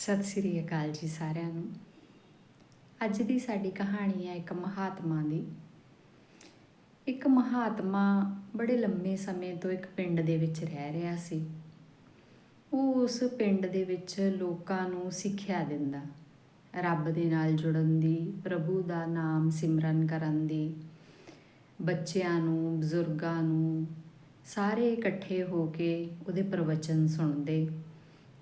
ਸਤਿ ਸ੍ਰੀ ਅਕਾਲ ਜੀ ਸਾਰਿਆਂ ਨੂੰ। ਅੱਜ ਦੀ ਸਾਡੀ ਕਹਾਣੀ ਹੈ ਇੱਕ ਮਹਾਤਮਾ ਦੀ। ਇੱਕ ਮਹਾਤਮਾ ਬੜੇ ਲੰਮੇ ਸਮੇਂ ਤੋਂ ਇੱਕ ਪਿੰਡ ਦੇ ਵਿੱਚ ਰਹਿ ਰਿਹਾ ਸੀ। ਉਹ ਉਸ ਪਿੰਡ ਦੇ ਵਿੱਚ ਲੋਕਾਂ ਨੂੰ ਸਿੱਖਿਆ ਦਿੰਦਾ। ਰੱਬ ਦੇ ਨਾਲ ਜੁੜਨ ਦੀ, ਪ੍ਰਭੂ ਦਾ ਨਾਮ ਸਿਮਰਨ ਕਰਨ ਦੀ, ਬੱਚਿਆਂ ਨੂੰ, ਬਜ਼ੁਰਗਾਂ ਨੂੰ ਸਾਰੇ ਇਕੱਠੇ ਹੋ ਕੇ ਉਹਦੇ ਪ੍ਰਵਚਨ ਸੁਣਦੇ।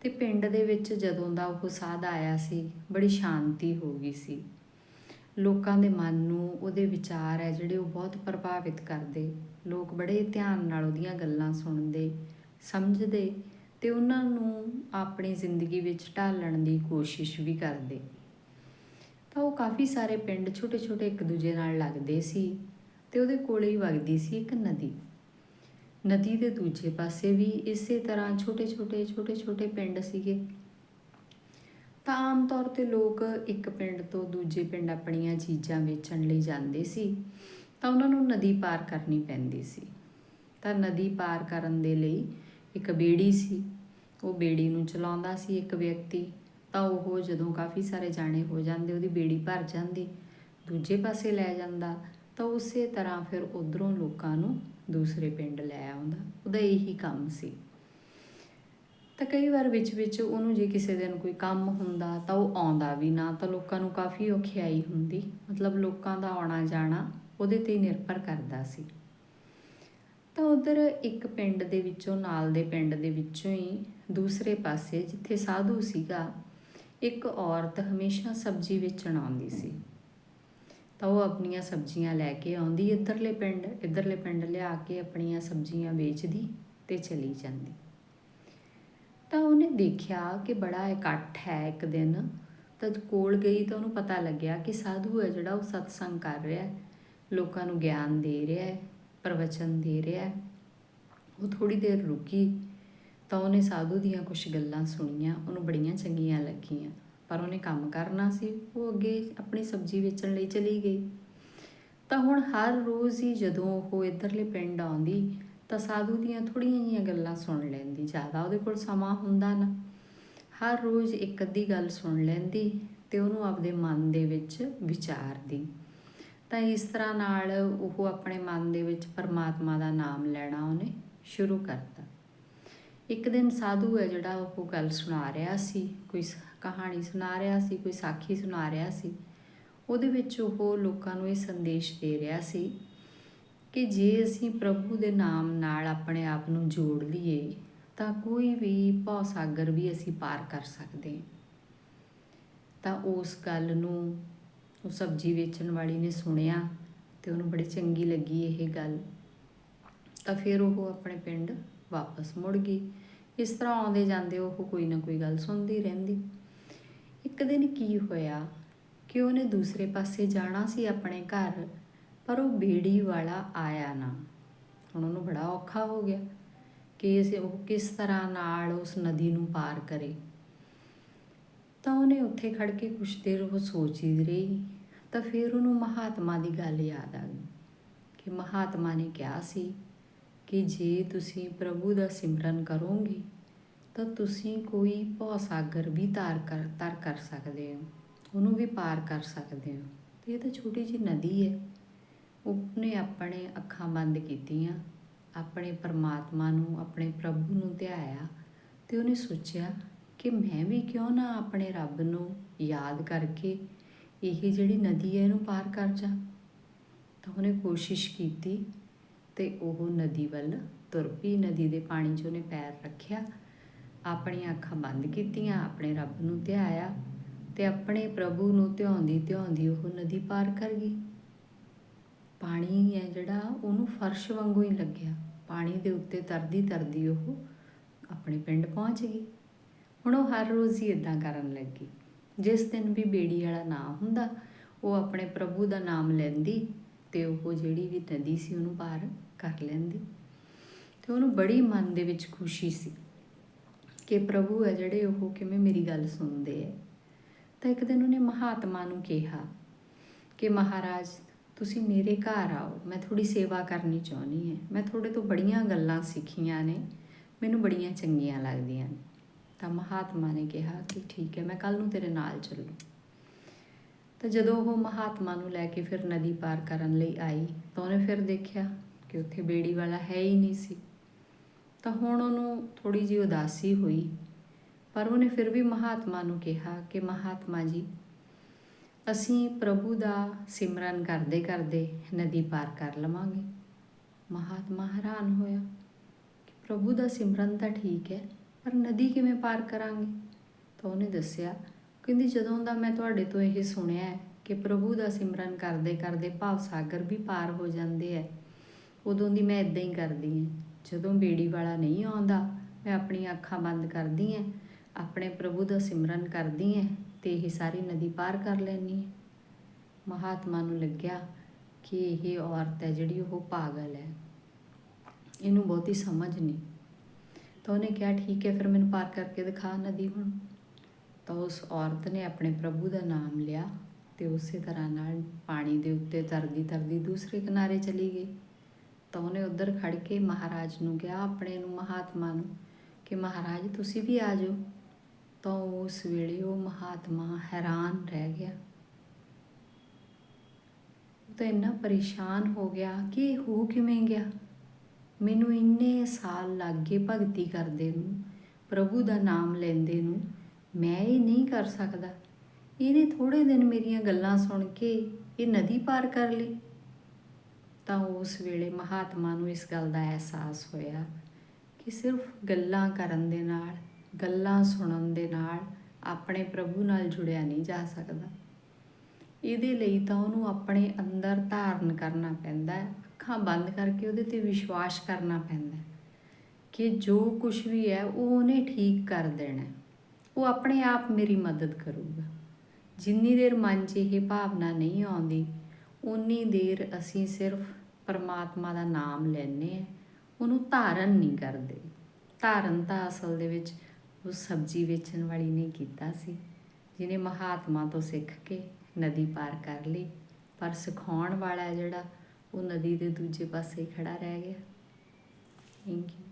ਤੇ ਪਿੰਡ ਦੇ ਵਿੱਚ ਜਦੋਂ ਦਾ ਉਹ ਸਾਧ ਆਇਆ ਸੀ, ਬੜੀ ਸ਼ਾਂਤੀ ਹੋ ਗਈ ਸੀ। ਲੋਕਾਂ ਦੇ ਮਨ ਨੂੰ ਉਹਦੇ ਵਿਚਾਰ ਹੈ ਜਿਹੜੇ ਉਹ ਬਹੁਤ ਪ੍ਰਭਾਵਿਤ ਕਰਦੇ। ਲੋਕ ਬੜੇ ਧਿਆਨ ਨਾਲ ਉਹਦੀਆਂ ਗੱਲਾਂ ਸੁਣਦੇ, ਸਮਝਦੇ ਤੇ ਉਹਨਾਂ ਨੂੰ ਆਪਣੀ ਜ਼ਿੰਦਗੀ ਵਿੱਚ ਢਾਲਣ ਦੀ ਕੋਸ਼ਿਸ਼ ਵੀ ਕਰਦੇ। ਤਾਂ ਉਹ ਕਾਫੀ ਸਾਰੇ ਪਿੰਡ ਛੋਟੇ-ਛੋਟੇ ਇੱਕ ਦੂਜੇ ਨਾਲ ਲੱਗਦੇ ਸੀ ਤੇ ਉਹਦੇ ਕੋਲੇ ਹੀ ਵਗਦੀ ਸੀ ਇੱਕ ਨਦੀ। ਨਦੀ ਦੇ ਦੂਜੇ ਪਾਸੇ ਵੀ ਇਸੇ ਤਰ੍ਹਾਂ ਛੋਟੇ-ਛੋਟੇ ਛੋਟੇ-ਛੋਟੇ ਪਿੰਡ ਸੀਗੇ। ਤਾਂ ਆਮ ਤੌਰ ਤੇ ਲੋਕ ਇੱਕ ਪਿੰਡ ਤੋਂ ਦੂਜੇ ਪਿੰਡ ਆਪਣੀਆਂ ਚੀਜ਼ਾਂ ਵੇਚਣ ਲਈ ਜਾਂਦੇ ਸੀ, ਤਾਂ ਉਹਨਾਂ ਨੂੰ ਨਦੀ ਪਾਰ ਕਰਨੀ ਪੈਂਦੀ ਸੀ। ਤਾਂ ਨਦੀ ਪਾਰ ਕਰਨ ਦੇ ਲਈ ਇੱਕ ਬੇੜੀ ਸੀ। ਉਹ ਬੇੜੀ ਨੂੰ ਚਲਾਉਂਦਾ ਸੀ ਇੱਕ ਵਿਅਕਤੀ। ਤਾਂ ਉਹ ਜਦੋਂ ਕਾਫੀ ਸਾਰੇ ਜਾਣੇ ਹੋ ਜਾਂਦੇ, ਉਹਦੀ ਬੇੜੀ ਭਰ ਜਾਂਦੀ, ਦੂਜੇ ਪਾਸੇ ਲੈ ਜਾਂਦਾ। ਤਾਂ ਉਸੇ ਤਰ੍ਹਾਂ ਫਿਰ ਉਧਰੋਂ ਲੋਕਾਂ ਨੂੰ ਦੂਸਰੇ ਪਿੰਡ ਲੈ ਆਉਂਦਾ। ਉਹਦਾ ਇਹੀ ਕੰਮ ਸੀ। ਤਾਂ ਕਈ ਵਾਰ ਵਿੱਚ ਵਿੱਚ ਉਹਨੂੰ ਜੇ ਕਿਸੇ ਦਿਨ ਕੋਈ ਕੰਮ ਹੁੰਦਾ ਤਾਂ ਉਹ ਆਉਂਦਾ ਵੀ ਨਾ, ਤਾਂ ਲੋਕਾਂ ਨੂੰ ਕਾਫੀ ਔਖਿਆਈ ਹੁੰਦੀ। ਮਤਲਬ ਲੋਕਾਂ ਦਾ ਆਉਣਾ ਜਾਣਾ ਉਹਦੇ ਤੇ ਨਿਰਭਰ ਕਰਦਾ ਸੀ। ਤਾਂ ਉਧਰ ਇੱਕ ਪਿੰਡ ਦੇ ਵਿੱਚੋਂ, ਨਾਲ ਦੇ ਪਿੰਡ ਦੇ ਵਿੱਚੋਂ ਹੀ ਦੂਸਰੇ ਪਾਸੇ ਜਿੱਥੇ ਸਾਧੂ ਸੀਗਾ, ਇੱਕ ਔਰਤ ਹਮੇਸ਼ਾ ਸਬਜ਼ੀ ਵੇਚਣ ਆਉਂਦੀ ਸੀ। ਤਾਂ ਉਹ ਆਪਣੀਆਂ ਸਬਜ਼ੀਆਂ ਲੈ ਕੇ ਆਉਂਦੀ ਇੱਧਰਲੇ ਪਿੰਡ ਇੱਧਰਲੇ ਪਿੰਡ ਲਿਆ ਕੇ ਆਪਣੀਆਂ ਸਬਜ਼ੀਆਂ ਵੇਚਦੀ ਤੇ ਚਲੀ ਜਾਂਦੀ। ਤਾਂ ਉਹਨੇ ਦੇਖਿਆ ਕਿ ਬੜਾ ਇਕੱਠ ਹੈ ਇੱਕ ਦਿਨ। ਤਾਂ ਕੋਲ ਗਈ ਤਾਂ ਉਹਨੂੰ ਪਤਾ ਲੱਗਿਆ ਕਿ ਸਾਧੂ ਹੈ ਜਿਹੜਾ ਉਹ ਸਤਸੰਗ ਕਰ ਰਿਹਾ ਹੈ। ਲੋਕਾਂ ਨੂੰ ਗਿਆਨ ਦੇ ਰਿਹਾ ਹੈ, ਪ੍ਰਵਚਨ ਦੇ ਰਿਹਾ ਹੈ। ਉਹ ਥੋੜੀ ਦੇਰ ਰੁਕੀ ਤਾਂ ਉਹਨੇ ਸਾਧੂ ਦੀਆਂ ਕੁਝ ਗੱਲਾਂ ਸੁਣੀਆਂ, ਉਹਨੂੰ ਬੜੀਆਂ ਚੰਗੀਆਂ ਲੱਗੀਆਂ। ਪਰ ਉਹਨੇ ਕੰਮ ਕਰਨਾ ਸੀ, ਉਹ ਅੱਗੇ ਆਪਣੀ ਸਬਜ਼ੀ ਵੇਚਣ ਲਈ ਚਲੀ ਗਈ। ਤਾਂ ਹੁਣ ਹਰ ਰੋਜ਼ ਹੀ ਜਦੋਂ ਉਹ ਇਧਰਲੇ ਪਿੰਡ ਆਉਂਦੀ, ਤਾਂ ਸਾਧੂ ਦੀਆਂ ਥੋੜੀਆਂ ਜੀਆਂ ਗੱਲਾਂ ਸੁਣ ਲੈਂਦੀ, ਜ਼ਿਆਦਾ ਉਹਦੇ ਕੋਲ ਸਮਾਂ ਹੁੰਦਾ ਨਾ। ਹਰ ਰੋਜ਼ ਇੱਕ ਅੱਧੀ ਗੱਲ ਸੁਣ ਲੈਂਦੀ ਤੇ ਉਹਨੂੰ ਆਪਦੇ ਮਨ ਦੇ ਵਿੱਚ ਵਿਚਾਰਦੀ। ਤਾਂ ਇਸ ਤਰ੍ਹਾਂ ਨਾਲ ਉਹ ਆਪਣੇ ਮਨ ਦੇ ਵਿੱਚ ਪਰਮਾਤਮਾ ਦਾ ਨਾਮ ਲੈਣਾ ਉਹਨੇ ਸ਼ੁਰੂ ਕਰਤਾ। ਇੱਕ ਦਿਨ ਸਾਧੂ ਹੈ ਜਿਹੜਾ ਉਹ ਗੱਲ ਸੁਣਾ ਰਿਹਾ ਸੀ, ਕੋਈ ਕਹਾਣੀ ਸੁਣਾ ਰਿਹਾ ਸੀ, ਕੋਈ ਸਾਖੀ ਸੁਣਾ ਰਿਹਾ ਸੀ। ਉਹਦੇ ਵਿੱਚ ਉਹ ਲੋਕਾਂ ਨੂੰ ਇਹ ਸੰਦੇਸ਼ ਦੇ ਰਿਹਾ ਸੀ ਕਿ ਜੇ ਅਸੀਂ ਪ੍ਰਭੂ ਦੇ ਨਾਮ ਨਾਲ ਆਪਣੇ ਆਪ ਨੂੰ ਜੋੜ ਲਈਏ, ਤਾਂ ਕੋਈ ਵੀ ਭੌ ਸਾਗਰ ਵੀ ਅਸੀਂ ਪਾਰ ਕਰ ਸਕਦੇ ਹਾਂ। ਤਾਂ ਉਸ ਗੱਲ ਨੂੰ, ਉਹ ਸਬਜ਼ੀ ਵੇਚਣ ਵਾਲੀ ਨੇ ਸੁਣਿਆ ਤੇ ਉਹਨੂੰ ਬੜੀ ਚੰਗੀ ਲੱਗੀ ਇਹ ਗੱਲ। ਤਾਂ ਫਿਰ ਉਹ ਆਪਣੇ ਪਿੰਡ ਵਾਪਸ ਮੁੜ ਗਈ। ਇਸ ਤਰ੍ਹਾਂ ਆਉਂਦੇ ਜਾਂਦੇ ਉਹ ਕੋਈ ਨਾ ਕੋਈ ਗੱਲ ਸੁਣਦੀ ਰਹਿੰਦੀ। ਇੱਕ ਦਿਨ ਕੀ ਹੋਇਆ? ਕਿ ਉਹਨੇ ਦੂਸਰੇ ਪਾਸੇ ਜਾਣਾ ਸੀ ਆਪਣੇ ਘਰ, ਪਰ ਉਹ ਬੇੜੀ ਵਾਲਾ ਆਇਆ ਨਾ। ਹੁਣ ਉਹਨੂੰ ਬੜਾ ਔਖਾ ਹੋ ਗਿਆ ਕਿ ਇਸ, ਉਹ ਕਿਸ ਤਰ੍ਹਾਂ ਨਾਲ ਉਸ ਨਦੀ ਨੂੰ ਪਾਰ ਕਰੇ। ਤਾਂ ਉਹਨੇ ਉੱਥੇ ਖੜ ਕੇ ਕੁਛ ਦੇਰ ਉਹ ਸੋਚਦੀ ਰਹੀ, ਤਾਂ ਫਿਰ ਉਹਨੂੰ ਮਹਾਤਮਾ ਦੀ ਗੱਲ ਯਾਦ ਆ ਗਈ ਕਿ ਮਹਾਤਮਾ ਨੇ ਕਿਹਾ ਸੀ ਕਿ ਜੇ ਤੁਸੀਂ ਪ੍ਰਭੂ ਦਾ ਸਿਮਰਨ ਕਰੋਗੇ ਤਾਂ ਤੁਸੀਂ ਕੋਈ ਭੌ ਸਾਗਰ ਵੀ ਤਾਰ ਕਰ ਤਰ ਕਰ ਸਕਦੇ ਹੋ। ਉਹਨੂੰ ਵੀ ਪਾਰ ਕਰ ਸਕਦੇ ਹੋ। ਤੇ ਇਹ ਤਾਂ ਛੋਟੀ ਜੀ ਨਦੀ ਹੈ। ਉਹਨੇ ਆਪਣੇ ਅੱਖਾਂ ਬੰਦ ਕੀਤੀਆਂ, ਆਪਣੇ ਪਰਮਾਤਮਾ ਨੂੰ, ਆਪਣੇ ਪ੍ਰਭੂ ਨੂੰ ਧਿਆਇਆ ਤੇ ਉਹਨੇ ਸੋਚਿਆ ਕਿ ਮੈਂ ਵੀ ਕਿਉਂ ਨਾ ਆਪਣੇ ਰੱਬ ਨੂੰ ਯਾਦ ਕਰਕੇ ਇਹ ਜਿਹੜੀ ਨਦੀ ਹੈ ਇਹਨੂੰ ਪਾਰ ਕਰ ਜਾ। ਤਾਂ ਉਹਨੇ ਕੋਸ਼ਿਸ਼ ਕੀਤੀ ਤੇ ਉਹ ਨਦੀ ਵੱਲ ਤੁਰ ਪਈ। ਨਦੀ ਦੇ ਪਾਣੀ 'ਚ ਉਹਨੇ ਪੈਰ ਰੱਖਿਆ ਆਪਣੀਆਂ ਅੱਖਾਂ ਬੰਦ ਕੀਤੀਆਂ, ਆਪਣੇ ਰੱਬ ਨੂੰ ਧਿਆਇਆ ਤੇ ਆਪਣੇ ਪ੍ਰਭੂ ਨੂੰ ਧਿਆਉਂਦੀ ਧਿਆਉਂਦੀ ਉਹ ਨਦੀ ਪਾਰ ਕਰ ਗਈ। ਪਾਣੀ ਹੈ ਜਿਹੜਾ ਉਹਨੂੰ ਫਰਸ਼ ਵਾਂਗੂ ਹੀ ਲੱਗਿਆ। ਪਾਣੀ ਦੇ ਉੱਤੇ ਤਰਦੀ ਤਰਦੀ ਉਹ ਆਪਣੇ ਪਿੰਡ ਪਹੁੰਚ ਗਈ। ਹੁਣ ਉਹ ਹਰ ਰੋਜ਼ ਹੀ ਇਦਾਂ ਕਰਨ ਲੱਗੀ। ਜਿਸ ਦਿਨ ਵੀ ਬੇੜੀ ਵਾਲਾ ਨਾ ਹੁੰਦਾ, ਉਹ ਆਪਣੇ ਪ੍ਰਭੂ ਦਾ ਨਾਮ ਲੈਂਦੀ ਤੇ ਉਹ ਜਿਹੜੀ ਵੀ ਨਦੀ ਸੀ ਉਹਨੂੰ ਪਾਰ ਕਰ ਲੈਂਦੀ। ਤੇ ਉਹਨੂੰ ਬੜੀ ਮਨ ਦੇ ਵਿੱਚ ਖੁਸ਼ੀ ਸੀ। ਕਿ ਪ੍ਰਭੂ ਹੈ ਜਿਹੜੇ ਉਹ ਕਿਵੇਂ ਮੇਰੀ ਗੱਲ ਸੁਣਦੇ ਹੈ। ਤਾਂ ਇੱਕ ਦਿਨ ਉਹਨੇ ਮਹਾਤਮਾ ਨੂੰ ਕਿਹਾ ਕਿ ਮਹਾਰਾਜ, ਤੁਸੀਂ ਮੇਰੇ ਘਰ ਆਓ, ਮੈਂ ਥੋੜੀ ਸੇਵਾ ਕਰਨੀ ਚਾਹੁੰਦੀ ਹਾਂ। ਮੈਂ ਤੁਹਾਡੇ ਤੋਂ ਬੜੀਆਂ ਗੱਲਾਂ ਸਿੱਖੀਆਂ ਨੇ, ਮੈਨੂੰ ਬੜੀਆਂ ਚੰਗੀਆਂ ਲੱਗਦੀਆਂ ਨੇ। ਤਾਂ ਮਹਾਤਮਾ ਨੇ ਕਿਹਾ ਕਿ ਠੀਕ ਹੈ, ਮੈਂ ਕੱਲ ਨੂੰ ਤੇਰੇ ਨਾਲ ਚੱਲੂ। ਤਾਂ ਜਦੋਂ ਉਹ ਮਹਾਤਮਾ ਨੂੰ ਲੈ ਕੇ ਫਿਰ ਨਦੀ ਪਾਰ ਕਰਨ ਲਈ ਆਈ, ਤਾਂ ਉਹਨੇ ਫਿਰ ਦੇਖਿਆ ਕਿ ਉੱਥੇ ਬੇੜੀ ਵਾਲਾ ਹੈ ਹੀ ਨਹੀਂ ਸੀ। ਤਾਂ ਹੁਣ ਉਹਨੂੰ ਥੋੜੀ ਜਿਹੀ ਉਦਾਸੀ ਹੋਈ, ਪਰ ਉਹਨੇ ਫਿਰ ਵੀ ਮਹਾਤਮਾ ਨੂੰ ਕਿਹਾ ਕਿ ਮਹਾਤਮਾ ਜੀ, ਅਸੀਂ ਪ੍ਰਭੂ ਦਾ ਸਿਮਰਨ ਕਰਦੇ ਕਰਦੇ ਨਦੀ ਪਾਰ ਕਰ ਲਵਾਂਗੇ। ਮਹਾਤਮਾ ਹੈਰਾਨ ਹੋਇਆ ਕਿ ਪ੍ਰਭੂ ਦਾ ਸਿਮਰਨ ਤਾਂ ਠੀਕ ਹੈ, ਪਰ ਨਦੀ ਕਿਵੇਂ ਪਾਰ ਕਰਾਂਗੇ? ਤਾਂ ਉਹਨੇ ਦੱਸਿਆ, ਕਹਿੰਦੀ ਜਦੋਂ ਦਾ ਮੈਂ ਤੁਹਾਡੇ ਤੋਂ ਇਹ ਸੁਣਿਆ ਹੈ ਕਿ ਪ੍ਰਭੂ ਦਾ ਸਿਮਰਨ ਕਰਦੇ ਕਰਦੇ ਭਾਵ ਸਾਗਰ ਵੀ ਪਾਰ ਹੋ ਜਾਂਦੇ ਐ ਉਦੋਂ ਦੀ ਮੈਂ ਇਦਾਂ ਹੀ ਕਰਦੀ ਹਾਂ। ਜਦੋਂ ਬੇੜੀ ਵਾਲਾ ਨਹੀਂ ਆਉਂਦਾ, ਮੈਂ ਆਪਣੀਆਂ ਅੱਖਾਂ ਬੰਦ ਕਰਦੀ ਹਾਂ ਆਪਣੇ ਪ੍ਰਭੂ ਦਾ ਸਿਮਰਨ ਕਰਦੀ ਹਾਂ ਤੇ ਇਹ ਸਾਰੀ ਨਦੀ ਪਾਰ ਕਰ ਲੈਣੀ ਹੈ ਮਹਾਤਮਾ ਨੂੰ ਲੱਗਿਆ ਕਿ ਇਹ ਔਰਤ ਹੈ ਜਿਹੜੀ ਉਹ ਪਾਗਲ ਹੈ। ਇਹਨੂੰ ਬਹੁਤੀ ਸਮਝ ਨਹੀਂ। ਤਾਂ ਉਹਨੇ ਕਿਹਾ, ਠੀਕ ਹੈ, ਫਿਰ ਮੈਨੂੰ ਪਾਰ ਕਰਕੇ ਦਿਖਾ ਨਦੀ ਹੁਣ। ਤਾਂ ਉਸ ਔਰਤ ਨੇ ਆਪਣੇ ਪ੍ਰਭੂ ਦਾ ਨਾਮ ਲਿਆ ਤੇ ਉਸੇ ਤਰ੍ਹਾਂ ਨਾਲ ਪਾਣੀ ਦੇ ਉੱਤੇ ਤਰਦੀ ਤਰਦੀ ਦੂਸਰੇ ਕਿਨਾਰੇ ਚਲੀ ਗਈ। ਤਾਂ ਉਹਨੇ ਉੱਧਰ ਖੜ ਕੇ ਮਹਾਰਾਜ ਨੂੰ ਕਿਹਾ, ਆਪਣੇ ਨੂੰ, ਮਹਾਤਮਾ ਨੂੰ, ਕਿ ਮਹਾਰਾਜ ਤੁਸੀਂ ਵੀ ਆ ਜਾਓ। ਤਾਂ ਉਸ ਵੇਲੇ ਉਹ ਮਹਾਤਮਾ ਹੈਰਾਨ ਰਹਿ ਗਿਆ। ਉਹ ਤਾਂ ਇੰਨਾ ਪਰੇਸ਼ਾਨ ਹੋ ਗਿਆ ਕਿ ਹੋ ਕਿਵੇਂ ਗਿਆ? ਮੈਨੂੰ ਇੰਨੇ ਸਾਲ ਲੱਗ ਗਏ ਭਗਤੀ ਕਰਦੇ ਨੂੰ, ਪ੍ਰਭੂ ਦਾ ਨਾਮ ਲੈਂਦੇ ਨੂੰ, ਮੈਂ ਇਹ ਨਹੀਂ ਕਰ ਸਕਦਾ। ਇਹਨੇ ਥੋੜੇ ਦਿਨ ਮੇਰੀਆਂ ਗੱਲਾਂ ਸੁਣ ਕੇ ਇਹ ਨਦੀ ਪਾਰ ਕਰ ਲਈ। ਤਾਂ ਉਸ ਵੇਲੇ ਮਹਾਤਮਾ ਨੂੰ ਇਸ ਗੱਲ ਦਾ ਅਹਿਸਾਸ ਹੋਇਆ ਕਿ ਸਿਰਫ ਗੱਲਾਂ ਕਰਨ ਦੇ ਨਾਲ, ਗੱਲਾਂ ਸੁਣਨ ਦੇ ਨਾਲ ਆਪਣੇ ਪ੍ਰਭੂ ਨਾਲ ਜੁੜਿਆ ਨਹੀਂ ਜਾ ਸਕਦਾ। ਇਹਦੇ ਲਈ ਤਾਂ ਉਹਨੂੰ ਆਪਣੇ ਅੰਦਰ ਧਾਰਨ ਕਰਨਾ ਪੈਂਦਾ ਹੈ, ਅੱਖਾਂ ਬੰਦ ਕਰਕੇ ਉਹਦੇ ਤੇ ਵਿਸ਼ਵਾਸ ਕਰਨਾ ਪੈਂਦਾ ਹੈ ਕਿ ਜੋ ਕੁਝ ਵੀ ਹੈ, ਉਹ ਉਹਨੇ ਠੀਕ ਕਰ ਦੇਣਾ ਉਹ ਆਪਣੇ ਆਪ ਮੇਰੀ ਮਦਦ ਕਰੂਗਾ। ਜਿੰਨੀ ਦੇਰ ਮਨ 'ਚ ਇਹ ਭਾਵਨਾ ਨਹੀਂ ਆਉਂਦੀ ਉਨੀ ਦੇਰ ਅਸੀਂ ਸਿਰਫ ਪਰਮਾਤਮਾ ਦਾ ਨਾਮ ਲੈਨੇ ਆ ਉਹਨੂੰ ਧਾਰਨ ਨਹੀਂ ਕਰਦੇ। ਧਾਰਨ ਤਾਂ ਅਸਲ ਦੇ ਵਿੱਚ ਉਹ ਸਬਜ਼ੀ ਵੇਚਣ ਵਾਲੀ ਨੇ ਕੀਤਾ ਸੀ, ਜਿਹਨੇ ਮਹਾਤਮਾ ਤੋਂ ਸਿੱਖ ਕੇ ਨਦੀ ਪਾਰ ਕਰ ਲਈ। ਪਰ ਸਿਖਾਉਣ ਵਾਲਾ ਜਿਹੜਾ ਉਹ ਨਦੀ ਦੇ ਦੂਜੇ ਪਾਸੇ ਖੜਾ ਰਹਿ ਗਿਆ। Thank you